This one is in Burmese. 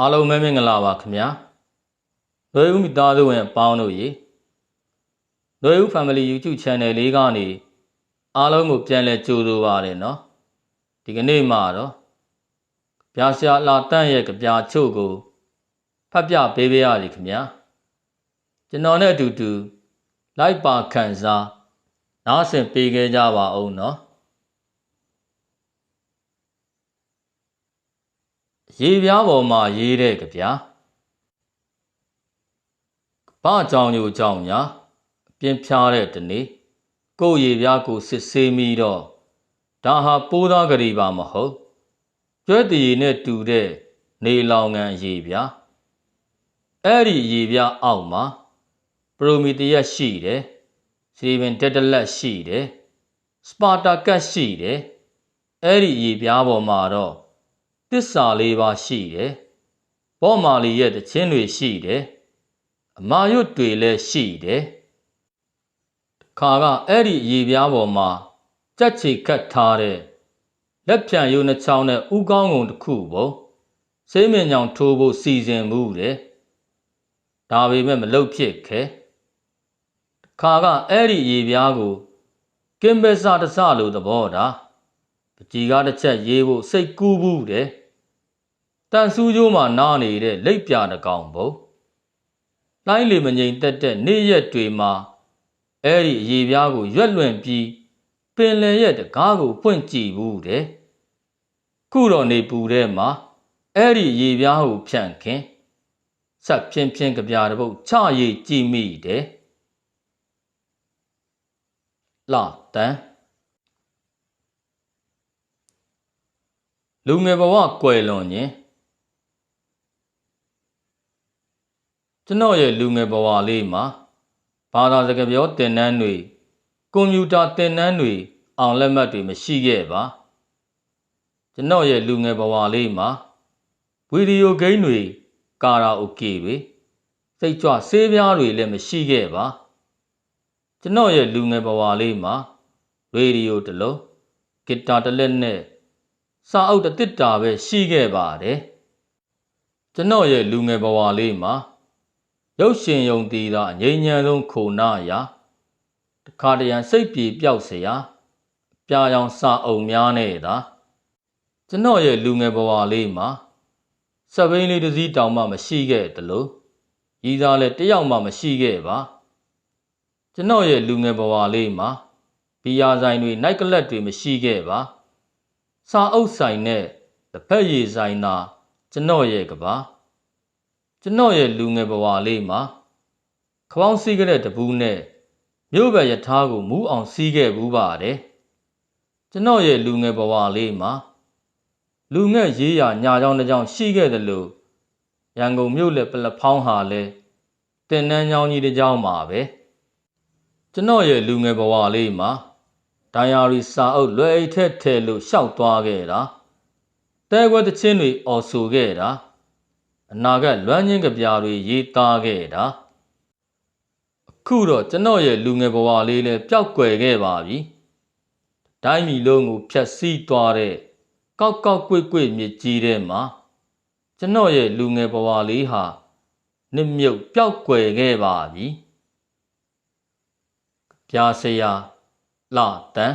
အားလုံးပဲမင်္ဂလာပါခင်ဗျာလွယ်ဦးမိသားစုဝင်အပေါင်းတို့ရေလွယ်ဦး Family YouTube Channel လေးကနေအားလုံးကိုပြန်လည်ကြိုဆိုပါရစေเนาะဒီကနေ့မှာတော့ပြားရှာလာတန့်ရဲ့ကြပြာချို့ကိုဖတ်ပြပေးပေးရစီခင်ဗျာကျွန်တော်နဲ့အတူတူလိုက်ပါခံစားနားဆင်ပေးခဲ့ကြပါအောင်เนาะ ရေပြားပေါ်မှာရေးတဲ့ကြပြာဘာကြောင်ညိုကြောင်ညာအပြင်းဖြားတဲ့တနေ့ကိုယ့်ရေပြားကိုစစ်ဆေးမိတော့ဒါဟာပိုးသားကြရီပါမဟုတ်ကျွဲတည်နဲ့တူတဲ့နေလောင်ငံရေပြားအဲ့ဒီရေပြားအောက်မှာပရိုမီတရက်ရှိတယ်စီဗင်တက်တလက်ရှိတယ်စပါတာကတ်ရှိတယ်အဲ့ဒီရေပြားပေါ်မှာတော့ တစ္ဆာလေးပါးရှိတယ်။ဘောမာလီရဲ့တခြင်းတွေရှိတယ်။အမာရွတ်တွေလည်းရှိတယ်။ခါကအဲ့ဒီရေပြားပေါ်မှာကြက်ချီခတ်ထားတဲ့လက်ဖြံယုံနှချောင်းနဲ့ဥကောင်းကုန်တစ်ခုပေါ့။ဆေးမြင်ညောင်ထိုးဖို့စီစဉ်မှုတယ်။ဒါပေမဲ့မလုပ်ဖြစ်ခဲ။ခါကအဲ့ဒီရေပြားကိုကင်ဘက်စာတစလို့သဘောတာ။ပကြီးကားတစ်ချက်ရေးဖို့စိတ်ကူးဘူးတယ်။ တန်ဆူးကျိုးမှာနားနေတဲ့လိပ်ပြတကောင်ဘုံလိုင်းလေမငိမ်တက်တဲ့နေ့ရက်တွေမှာအဲ့ဒီအရေပြားကိုရွက်လွင်ပြီးပင်လယ်ရဲ့တကားကိုဖွင့်ကြည့်ဘူးတဲ့ခုတော့နေပူထဲမှာအဲ့ဒီရေပြားကိုဖြန့်ခင်ဆက်ဖြင်းဖြင်းကြပြတပုတ်ချရည်ကြည့်မိတယ်လာတန်လူငယ်ဘဝကွယ်လွန်ခြင်း ကျွန်တော်ရဲ့လူငယ်ဘဝလေးမှာဘာသာစကားပြောသင်တန်းတွေကွန်ပျူတာသင်တန်းတွေအောင်လက်မှတ်တွေမရှိခဲ့ပါကျွန်တော်ရဲ့လူငယ်ဘဝလေးမှာဗီဒီယိုဂိမ်းတွေကာရာအိုကေတွေစိတ်ကြွဆေးပြားတွေလည်းမရှိခဲ့ပါကျွန်တော်ရဲ့လူငယ်ဘဝလေးမှာရေဒီယိုတစ်လုံးဂီတာတစ်လက်နဲ့စာအုပ်တစ်တစ်တာပဲရှိခဲ့ပါတယ်ကျွန်တော်ရဲ့လူငယ်ဘဝလေးမှာ ရုပ်ရှင်ယုံတည်တာအငြိမ်းချမ်းဆုံးခုနာရာတခါတရံစိတ်ပြေပြောက်เสียအပြာရောင်စာအုံများနဲ့သာကျွန်တော်ရဲ့လူငယ်ဘဝလေးမှာစပိန်လေးတစ်စီးတောင်မှမရှိခဲ့တလို့ရီသားလည်းတယောက်မှမရှိခဲ့ပါကျွန်တော်ရဲ့လူငယ်ဘဝလေးမှာဘီယာဆိုင်တွေနိုက်ကလပ်တွေမရှိခဲ့ပါစာအုပ်ဆိုင်နဲ့တစ်ဖက်ရည်ဆိုင်သာကျွန်တော်ရဲ့ကပါ ကျွန်တော်ရဲ့လူငယ်ဘဝလေးမှာခပေါင်းစီးကြတဲ့တပူးနဲ့မြို့ဘက်ယထာကိုမူးအောင်စီးခဲ့ဘူးပါတယ်ကျွန်တော်ရဲ့လူငယ်ဘဝလေးမှာလူငယ်ရေးရညာကြောင်တစ်ကြောင်ရှိခဲ့တယ်လို့ရန်ကုန်မြို့လက်ပလက်ဖောင်းဟာလဲတင်နန်းချောင်းကြီးတစ်ကြောင်ပါပဲကျွန်တော်ရဲ့လူငယ်ဘဝလေးမှာဒိုင်ယာရီစာအုပ်လွယ်အိတ်ထက်ထဲလို့ရှောက်သွားခဲ့တာတဲခွက်တချင်းတွေအော်ဆိုခဲ့တာ အနာကလွမ်းချင်းကြပြားတွေရေးသားခဲ့တာအခုတော့ကျွန်တော်ရဲ့လူငယ်ဘဝလေးလည်းပျောက်ကွယ်ခဲ့ပါပြီတိုင်းပြည်လုံးကိုဖျက်ဆီးသွားတဲ့ကောက်ကောက်ကွေ့ကွေ့မြစ်ကြီးထဲမှာကျွန်တော်ရဲ့လူငယ်ဘဝလေးဟာနစ်မြုပ်ပျောက်ကွယ်ခဲ့ပါပြီပြာစရာလာတန်